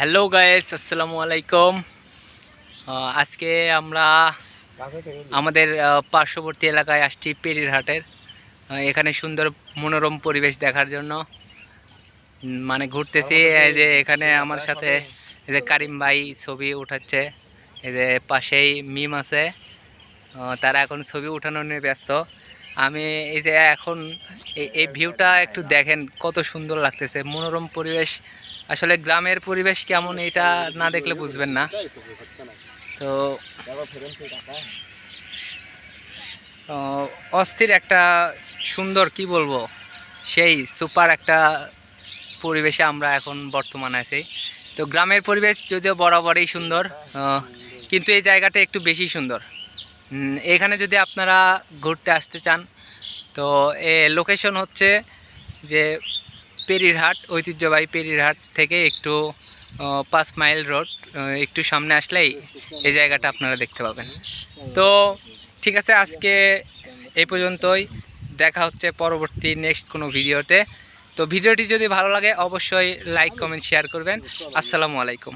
Hello guys আসসালামু আলাইকুম আজকে আমরা আমাদের পার্শ্ববর্তী এলাকায় আসছি পেরির হাটের এখানে সুন্দর মনোরম পরিবেশ দেখার জন্য। মানে ঘুরতেছি এই যে এখানে আমার সাথে এই যে কারিম ভাই ছবি উঠাচ্ছে। এই যে পাশেই মিম আছে। তারা এখন ছবি উঠানো নিয়ে ব্যস্ত। আমি এই যে এখন এই- ভিউটা একটু দেখেন কত সুন্দর লাগতেছে, মনোরম পরিবেশ। আসলে গ্রামের পরিবেশ কেমন এটা না দেখলে বুঝবেন না। তো অস্থির একটা সুন্দর, কি বলব, সেই সুপার একটা পরিবেশে আমরা এখন বর্তমানে আছি। তো গ্রামের পরিবেশ যদিও বরাবরই সুন্দর কিন্তু এই জায়গাটা একটু বেশি সুন্দর। এখানে যদি আপনারা ঘুরতে আসতে চান, তো এ লোকেশন হচ্ছে যে পেরিরহাট, ঐতিহ্যবাহী পেরিরহাট থেকে একটু পাঁচ মাইল রোড একটু সামনে আসলেই এই জায়গাটা আপনারা দেখতে পাবেন। তো ঠিক আছে, আজকে এই পর্যন্তই। দেখা হচ্ছে পরবর্তী নেক্সট কোনো ভিডিওতে। তো ভিডিওটি যদি ভালো লাগে, অবশ্যই লাইক কমেন্ট শেয়ার করবেন। আসসালামু আলাইকুম।